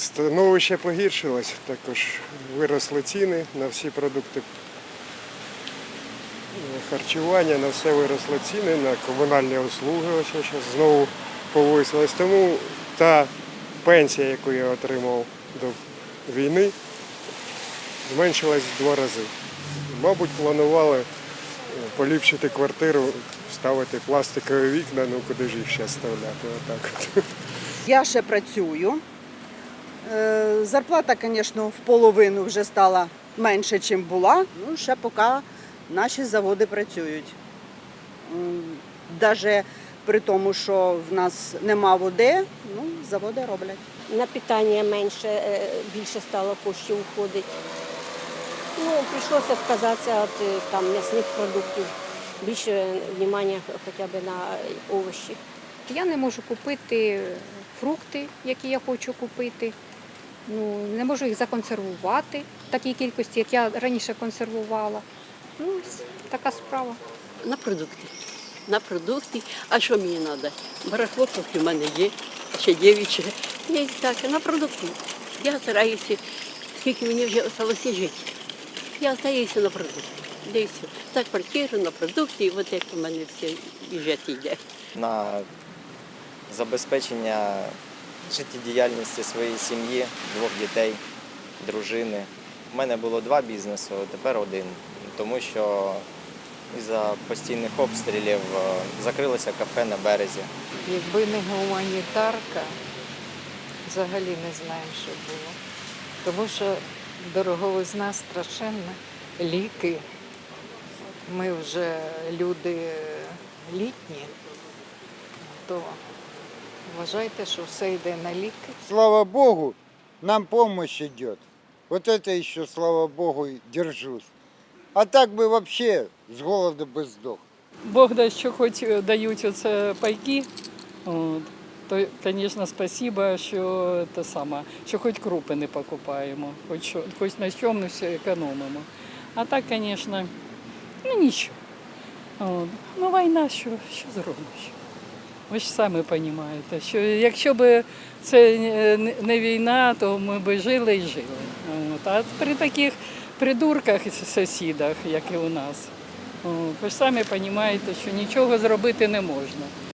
Становище погіршилось, також виросли ціни на всі продукти харчування, на все виросли ціни, на комунальні услуги ось зараз знову повисились. Тому та пенсія, яку я отримав до війни, зменшилась в два рази. Мабуть, планували е, поліпшити квартиру, ставити пластикові вікна, ну куди ж їх ще ставляти? Отак. Я ще працюю. Е, Зарплата, звісно, в половину вже стала менше, ніж була. Ну, ще поки наші заводи працюють. Навіть при тому, що в нас нема води, ну, заводи роблять. На питання менше, е, більше стало коштів уходить. Ну, прийшлося вказатися від е, там, м'ясних продуктів, більше внимання хоча б на овочі. Я не можу купити фрукти, які я хочу купити. Ну, не можу їх законсервувати в такій кількості, як я раніше консервувала. Ну, ось така справа. На продукти. На продукти. А що мені треба? Барахло трохи в мене є, ще дівче. Є так, на продукти. Я стараюся, скільки мені вже залишилося жити. Я остаюся на продукти. Де. Так, квартиру, на продукти, і от як у мене все і життя йде. на забезпечення життєдіяльності своєї сім'ї, двох дітей, дружини. У мене було два бізнесу, тепер один, тому що із-за постійних обстрілів е, закрилося кафе на березі. Якби не гуманітарка, взагалі не знаємо, що було. Тому що дороговизна страшенна, ліки. Ми вже люди літні, то вважайте, що все йде на ліки. слава Богу, нам помощь идет. Вот это еще, слава Богу, и держусь. А так бы вообще с голода бы сдох. Бог дасть, що хоч дають оце пайки, от, то, звісно, спасибо, що те саме, що хоч крупи не покупаємо, хоч, що- хоч на чомусь економимо. А так, звісно, ну нічого. От. Ну, війна, що, що зробиш? Ви ж самі розумієте, що якщо б це не- не війна, то ми б жили і жили. От. А при таких придурках і сусідах, як і у нас, Ви ж самі розумієте, що нічого зробити не можна.